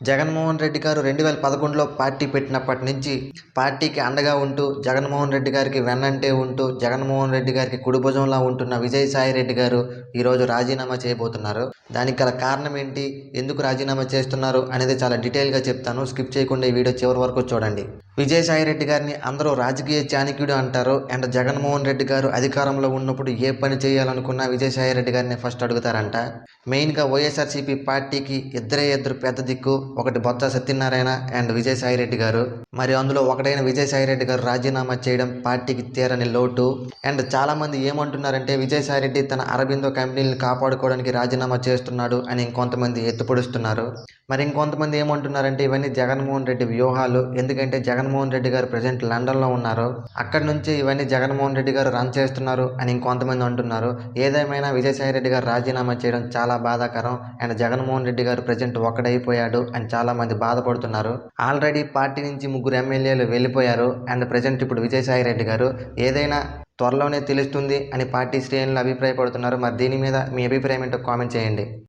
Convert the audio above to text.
జగన్మోహన్ రెడ్డి గారు రెండు వేల పదకొండులో పార్టీ పెట్టినప్పటి నుంచి పార్టీకి అండగా ఉంటూ జగన్మోహన్ రెడ్డి గారికి వెన్నంటే ఉంటూ జగన్మోహన్ రెడ్డి గారికి కుడిభుజంలా ఉంటున్న విజయసాయి రెడ్డి గారు ఈరోజు రాజీనామా చేయబోతున్నారు. దానికి గల కారణం ఏంటి? ఎందుకు రాజీనామా చేస్తున్నారు? అనేది చాలా డీటెయిల్గా చెప్తాను. స్కిప్ చేయకుండా ఈ వీడియో చివరి వరకు చూడండి. విజయసాయి రెడ్డి గారిని అందరూ రాజకీయ చాణక్యుడు అంటారు. అండ్ జగన్మోహన్ రెడ్డి గారు అధికారంలో ఉన్నప్పుడు ఏ పని చేయాలనుకున్నా విజయసాయి రెడ్డి గారిని ఫస్ట్ అడుగుతారంట. మెయిన్గా వైఎస్ఆర్సీపీ పార్టీకి ఇద్దరే ఇద్దరు పెద్ద దిక్కు ఒకటి బొత్స సత్యనారాయణ అండ్ విజయసాయి రెడ్డి గారు. మరి అందులో ఒకటైన విజయసాయి రెడ్డి గారు రాజీనామా చేయడం పార్టీకి తీరని లోటు. అండ్ చాలామంది ఏమంటున్నారంటే విజయసాయి రెడ్డి తన అరబిందో కంపెనీని కాపాడుకోవడానికి రాజీనామా చేస్తున్నాడు అని ఇంకొంతమంది ఎత్తుపొడుస్తున్నారు. మరి ఇంకొంతమంది ఏమంటున్నారంటే ఇవన్నీ జగన్మోహన్ రెడ్డి వ్యూహాలు. ఎందుకంటే జగన్మోహన్ రెడ్డి గారు ప్రజెంట్ లండన్లో ఉన్నారు. అక్కడి నుంచి ఇవన్నీ జగన్మోహన్ రెడ్డి గారు రన్ చేస్తున్నారు అని ఇంకొంతమంది అంటున్నారు. ఏదేమైనా విజయసాయి రెడ్డి గారు రాజీనామా చేయడం చాలా బాధాకరం. అండ్ జగన్మోహన్ రెడ్డి గారు ప్రజెంట్ ఒక్కడైపోయాడు అని చాలామంది బాధపడుతున్నారు. ఆల్రెడీ పార్టీ నుంచి ముగ్గురు ఎమ్మెల్యేలు వెళ్ళిపోయారు. అండ్ ప్రజెంట్ ఇప్పుడు విజయసాయి రెడ్డి గారు ఏదైనా త్వరలోనే తెలుస్తుంది అని పార్టీ శ్రేణులు అభిప్రాయపడుతున్నారు. మరి దీని మీద మీ అభిప్రాయం ఏంటో కామెంట్ చేయండి.